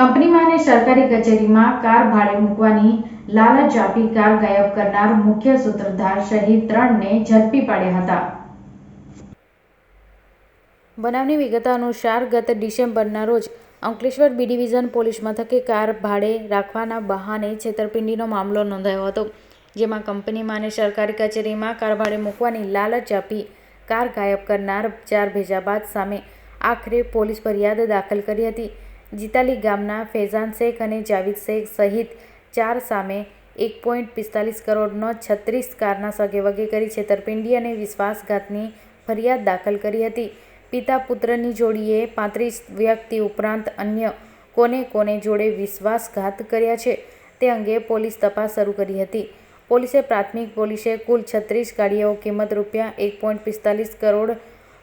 કંપનીમાં અને સરકારી કચેરીમાં કાર ભાડે મૂકવાની લાલચ આપી કાર ગાયબ કરનાર મુખ્ય સૂત્રધાર સહિત ત્રણને ઝડપી પાડ્યા હતા. બનાવની વિગત અનુસાર ગત ડિસેમ્બરના રોજ અંકલેશ્વર બી ડિવિઝન પોલીસ મથકે કાર ભાડે રાખવાના બહાને છેતરપિંડીનો મામલો નોંધાયો હતો, જેમાં કંપનીમાં અને સરકારી કચેરીમાં કાર ભાડે મૂકવાની લાલચ આપી કાર ગાયબ કરનાર ચાર ભેજાબાદ સામે આખરે પોલીસ ફરિયાદ દાખલ કરી હતી. જીતાલી ગામના ફેઝાન શેખ અને જાવીદ શેખ સહિત ચાર સામે એક પોઈન્ટ પિસ્તાલીસ કરોડનો છત્રીસ કારના સગેવગે કરી છેતરપિંડી અને વિશ્વાસઘાતની ફરિયાદ દાખલ કરી હતી. પિતા પુત્રની જોડીએ પાંત્રીસ વ્યક્તિ ઉપરાંત અન્ય કોને કોને જોડે વિશ્વાસઘાત કર્યા છે તે અંગે પોલીસ તપાસ શરૂ કરી હતી. પોલીસે પ્રાથમિક પોલીસે કુલ છત્રીસ ગાડીઓ કિંમત રૂપિયા એક પોઈન્ટ પિસ્તાલીસ કરોડ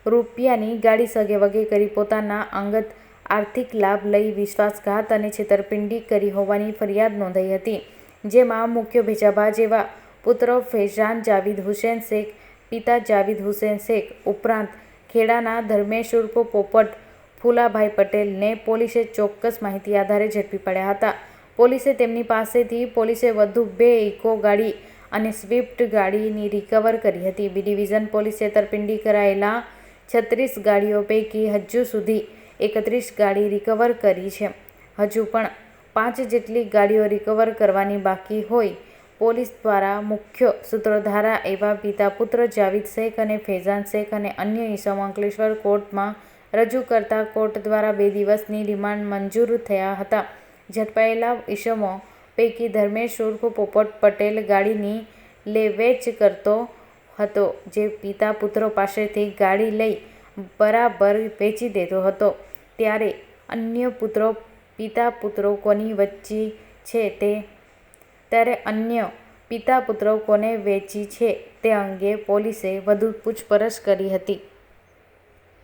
રૂપિયાની ગાડી સગેવગે કરી પોતાના અંગત આર્થિક લાભ લઈ વિશ્વાસઘાત અને છેતરપિંડી કરી હોવાની ફરિયાદ નોંધાઈ હતી, જેમાં મુખ્ય ભેજાબાજ એવા પુત્ર ફેઝાન જાવીદ હુસેન શેખ, પિતા જાવીદ હુસેન શેખ ઉપરાંત ખેડાના ધર્મેશ પોપટ ફુલાભાઈ પટેલને પોલીસે ચોક્કસ માહિતી આધારે ઝડપી પડ્યા હતા. પોલીસે તેમની પાસેથી પોલીસે વધુ બે ઇકો ગાડી અને સ્વિફ્ટ ગાડીની રિકવર કરી હતી. બી ડિવિઝન પોલીસે તરપિંડી કરાયેલા છત્રીસ ગાડીઓ પૈકી હજુ સુધી એકત્રીસ ગાડી રિકવર કરી છે. હજુ પણ પાંચ જેટલી ગાડીઓ રિકવર કરવાની બાકી હોય, પોલીસ દ્વારા મુખ્ય સૂત્રધારા એવા પિતા પુત્ર જાવીદ શેખ અને ફૈઝાન શેખ અને અન્ય ઈસમ અંકલેશ્વર કોર્ટમાં રજૂ કરતા કોર્ટ દ્વારા બે દિવસની રિમાન્ડ મંજૂર થયા હતા. ઝડપાયેલા ઈસમો પૈકી ધર્મેશ ઉર્ફ પોપટ પટેલ ગાડીની લે વેચ કરતો હતો, જે પિતા પુત્રો પાસેથી ગાડી લઈ બરાબર વેચી દેતો હતો. ત્યારે અન્ય પુત્રો, પિતા પુત્રો કોની વચ્ચે છે તે? ત્યારે અન્ય પિતા પુત્રો કોને વેચી છે તે અંગે પોલીસે વધુ પૂછપરછ કરી હતી.